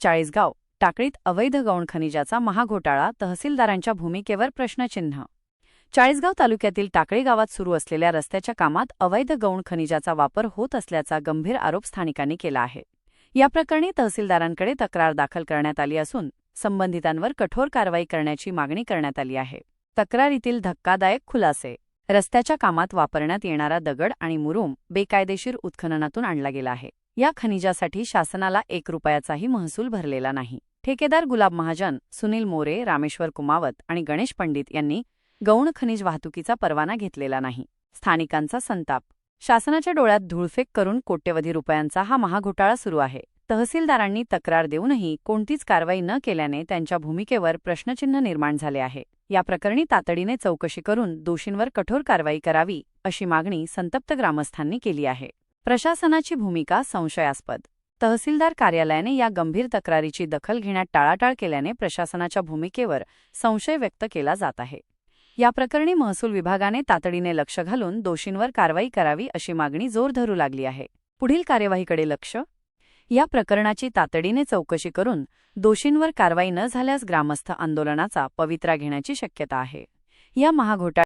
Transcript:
चाळीसगाव टाकळीत अवैध गौण खनिजाचा महाघोटाळा तहसीलदारांच्या भूमिकेवर प्रश्नचिन्ह. चाळीसगाव तालुक्यातील टाकळी गावात सुरू असलेल्या रस्त्याच्या कामात अवैध गौण खनिजाचा वापर होत असल्याचा गंभीर आरोप स्थानिकांनी केला आहे. या प्रकरणी तहसीलदारांकडे तक्रार दाखल करण्यात आली असून संबंधितांवर कठोर कारवाई करण्याची मागणी करण्यात आली आहे. तक्रारीतील धक्कादायक खुलासे. रस्त्याच्या कामात वापरण्यात येणारा दगड आणि मुरुम बेकायदेशीर उत्खननातून आणला गेला आहे. या खनिजासाठी शासनाला एक रुपयाचाही महसूल भरलेला नाही. ठेकेदार गुलाब महाजन सुनील मोरे रामेश्वर कुमावत आणि गणेश पंडित यांनी गौण खनिज वाहतुकीचा परवाना घेतलेला नाही. स्थानिकांचा संताप. शासनाच्या डोळ्यात धूळफेक करून कोट्यवधी रुपयांचा हा महाघोटाळा सुरू आहे. तहसीलदारांनी तक्रार देऊनही कोणतीच कारवाई न केल्याने त्यांच्या भूमिकेवर प्रश्नचिन्ह निर्माण झाले आहे. या प्रकरणी तातडीने चौकशी करून दोषींवर कठोर कारवाई करावी अशी मागणी संतप्त ग्रामस्थांनी केली आहे. प्रशासनाची भूमिका संशयास्पद. तहसीलदार कार्यालयाने या गंभीर तक्रारीची दखल घेण्यात टाळाटाळ केल्याने प्रशासनाच्या भूमिकेवर संशय व्यक्त केला जात आहे. या प्रकरणी महसूल विभागाने तातडीने लक्ष घालून दोषींवर कारवाई करावी अशी मागणी जोर धरू लागली आहे. पुढील कार्यवाहीकडे लक्ष. या प्रकरणाची तातडीने चौकशी करून दोषींवर कारवाई न झाल्यास ग्रामस्थ आंदोलनाचा पवित्रा घेण्याची शक्यता आहे. या महाघोटाळ्यात